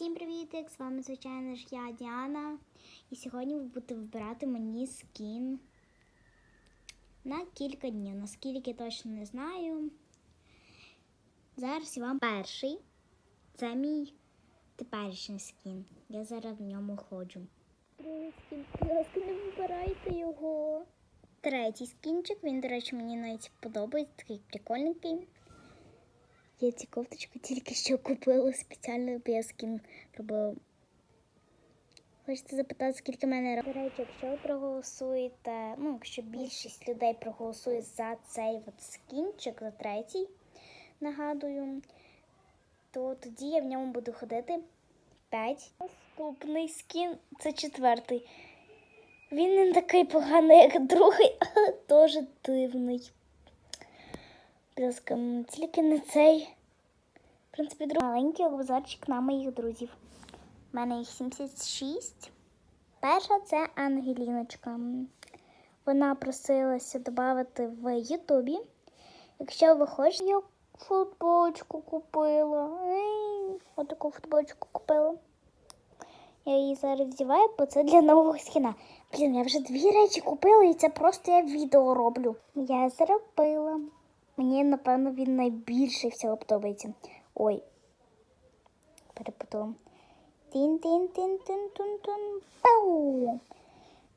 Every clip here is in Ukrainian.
Всім привіт! З вами, звичайно ж, я Діана. І сьогодні ви будете вибирати мені скін на кілька днів. Наскільки точно не знаю. Зараз я вам перший. Це мій теперішній скін. Я зараз в ньому ходжу. Другий скін, будь ласка, не вибирайте його. Третій скінчик, він, до речі, мені навіть подобається, такий прикольненький. Я ці кофточку тільки що купила спеціально, бо я скін робила. Хочете запитати, скільки мене? До речі, якщо ви проголосуєте, ну, якщо більшість людей проголосує за цей от скінчик, за третій, нагадую, то тоді я в ньому буду ходити 5. Наступний скін це четвертий. Він не такий поганий, як другий, але теж дивний. Будь ласка, м, тільки не цей. В принципі, друг... маленький обзорчик на моїх друзів. У мене їх 76. Перша це Ангеліночка. Вона просилася додати в Ютубі. Якщо ви хочете, я футболочку купила. Ей, Отаку футболочку купила. Я її зараз вдіваю, бо це для нового скіна. Блін, я вже дві речі купила, і це просто я відео роблю. Я зробила. Мені, напевно, він найбільше всього подобається. Ой. Перепутала. Тін-тін-тін-тін-тун-тун. Пау!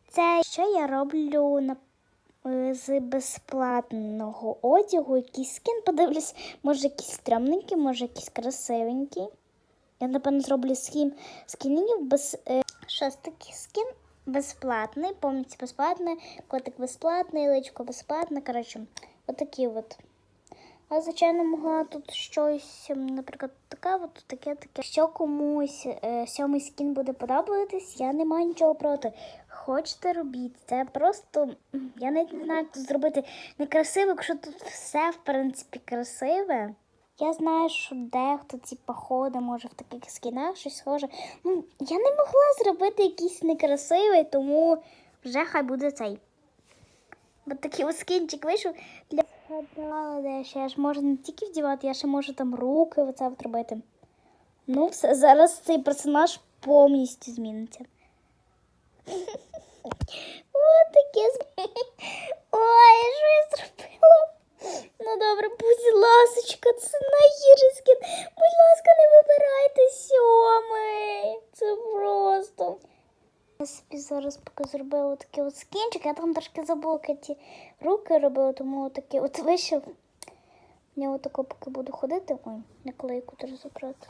Це що я роблю на, е, з безплатного одягу. Якийсь скін, подивлюсь, може якийсь стрьомненький, може якийсь красивенький. Я, напевно, зроблю скін скінів без. Е, шостий скін безплатний, повністю безплатний, котик безплатний, личко безплатне. Коротше, отакі от. А звичайно, могла тут щось, наприклад, таке, от таке, таке. Якщо комусь е, сьомий скін буде подобатись, я не маю нічого проти. Хочете робіть. Це просто я не знаю, як зробити некрасиво, якщо тут все, в принципі, красиве. Я знаю, що дехто ці походи може в таких скінах щось схоже. Ну, я не могла зробити якийсь некрасивий, тому вже хай буде цей. Ось такий ось скінчик вийшов для згадала, де ще я ж можу не тільки вдівати, я ще можу там руки оце от робити. Ну, все, зараз цей персонаж повністю зміниться. Ось таке з- Ой, що зараз поки зробила такий от скінчик, я там трошки забула ті руки робила, тому такий от вийшов. Я отако поки буду ходити. Ой, наклейку треба забрати.